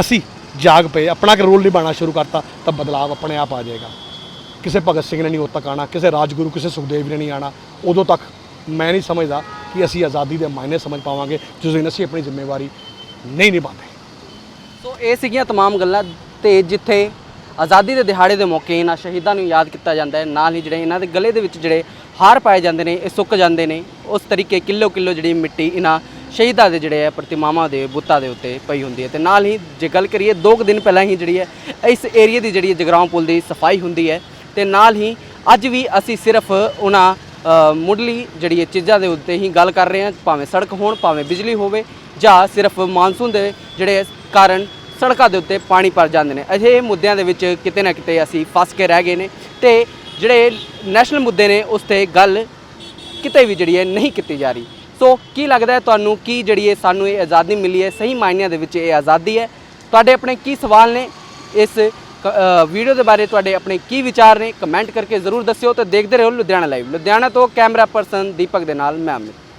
ਅਸੀਂ ਜਾਗ ਪਏ ਆਪਣਾ ਰੋਲ ਨਿਭਾਉਣਾ ਸ਼ੁਰੂ ਕਰਤਾ ਤਾਂ ਬਦਲਾਵ ਆਪਣੇ ਆਪ ਆ ਜਾਏਗਾ ਕਿਸੇ ਭਗਤ ਸਿੰਘ ਨੇ ਨਹੀਂ ਉਦੋਂ ਤੱਕ ਆਣਾ ਕਿਸੇ ਰਾਜਗੁਰੂ ਕਿਸੇ ਸੁਖਦੇਵ ਨੇ ਨਹੀਂ ਆਣਾ ਉਦੋਂ ਤੱਕ ਮੈਂ ਨਹੀਂ ਸਮਝਦਾ ਕਿ ਅਸੀਂ ਆਜ਼ਾਦੀ ਦੇ ਮਾਇਨੇ ਸਮਝ ਪਾਵਾਂਗੇ ਜਿਸ ਦਿਨ ਅਸੀਂ ਆਪਣੀ ਜ਼ਿੰਮੇਵਾਰੀ ਨਹੀਂ ਨਿਭਾਉਂਦੇ ਸੋ ਇਹ ਸੀਗੀਆਂ तमाम ਗੱਲਾਂ ਤੇ ਜਿੱਥੇ ਆਜ਼ਾਦੀ ਦੇ ਦਿਹਾੜੇ ਦੇ ਮੌਕੇ ਇਹਨਾਂ ਸ਼ਹੀਦਾਂ ਨੂੰ ਯਾਦ ਕੀਤਾ ਜਾਂਦਾ ਹੈ। ਨਾਲ ਹੀ ਜਿਹੜੇ ਇਹਨਾਂ ਦੇ ਗਲੇ ਦੇ ਵਿੱਚ ਜਿਹੜੇ ਹਾਰ ਪਾਏ ਜਾਂਦੇ ਨੇ, ਇਹ ਸੁੱਕ ਜਾਂਦੇ ਨੇ, ਉਸ ਤਰੀਕੇ ਕਿਲੋ ਕਿਲੋ ਜਿਹੜੀ ਮਿੱਟੀ ਇਹਨਾਂ ਸ਼ਹੀਦਾਂ ਦੇ ਜਿਹੜੇ ਹੈ, ਪ੍ਰਤਿਮਾਵਾਂ ਦੇ ਬੁੱਤਾਂ ਦੇ ਉੱਤੇ ਪਈ ਹੁੰਦੀ ਹੈ। ਤੇ ਨਾਲ ਹੀ ਜੇ ਗੱਲ ਕਰੀਏ, ਦੋ ਕੁ ਦਿਨ ਪਹਿਲਾਂ ਹੀ ਜਿਹੜੀ ਹੈ, ਇਸ ਏਰੀਆ ਦੀ ਜਿਹੜੀ ਹੈ ਜਗਰਾਉਂ ਪੁਲ ਦੀ ਸਫ਼ਾਈ ਹੁੰਦੀ ਹੈ। ਤੇ ਨਾਲ ਹੀ ਅੱਜ ਵੀ ਅਸੀਂ ਸਿਰਫ ਉਹਨਾਂ ਮੁੱਢਲੀ ਜਿਹੜੀ ਇਹ ਚੀਜ਼ਾਂ ਦੇ ਉੱਤੇ ਹੀ ਗੱਲ ਕਰ ਰਹੇ ਹਾਂ, ਭਾਵੇਂ ਸੜਕ ਹੋਣ, ਭਾਵੇਂ ਬਿਜਲੀ ਹੋਵੇ, ਜਾਂ ਸਿਰਫ ਮਾਨਸੂਨ ਦੇ ਜਿਹੜੇ ਕਾਰਨ ਸੜਕਾਂ ਦੇ ਉੱਤੇ ਪਾਣੀ ਭਰ ਜਾਂਦੇ ਨੇ। ਅਜਿਹੇ ਮੁੱਦਿਆਂ ਦੇ ਵਿੱਚ ਕਿਤੇ ਨਾ ਕਿਤੇ ਅਸੀਂ ਫਸ ਕੇ ਰਹਿ ਗਏ ਨੇ ਤੇ ਜਿਹੜੇ ਨੈਸ਼ਨਲ ਮੁੱਦੇ ਨੇ, ਉਸ ਤੇ ਗੱਲ ਕਿਤੇ ਵੀ ਜਿਹੜੀ ਹੈ ਨਹੀਂ ਕੀਤੀ ਜਾ ਰਹੀ। ਸੋ ਕੀ ਲੱਗਦਾ ਹੈ ਤੁਹਾਨੂੰ ਕੀ ਜਿਹੜੀ ਹੈ ਸਾਨੂੰ ਇਹ ਆਜ਼ਾਦੀ ਮਿਲੀ ਹੈ? ਸਹੀ ਮਾਇਨਿਆਂ ਦੇ ਵਿੱਚ ਇਹ ਆਜ਼ਾਦੀ ਹੈ? ਤੁਹਾਡੇ ਆਪਣੇ ਕੀ ਸਵਾਲ ਨੇ? ਇਸ, ਕ- ਵੀਡੀਓ ਦੇ ਬਾਰੇ ਤੁਹਾਡੇ ਆਪਣੇ ਕੀ ਵਿਚਾਰ ਨੇ? ਕਮੈਂਟ ਕਰਕੇ ਜ਼ਰੂਰ ਦੱਸਿਓ ਤੇ ਦੇਖਦੇ ਰਹੋ ਲੁਧਿਆਣਾ ਲਾਈਵ। ਲੁਧਿਆਣਾ ਤੋਂ ਕੈਮਰਾ ਪਰਸਨ ਦੀਪਕ ਦੇ ਨਾਲ, ਮੈਂ ਅਮਿਤ।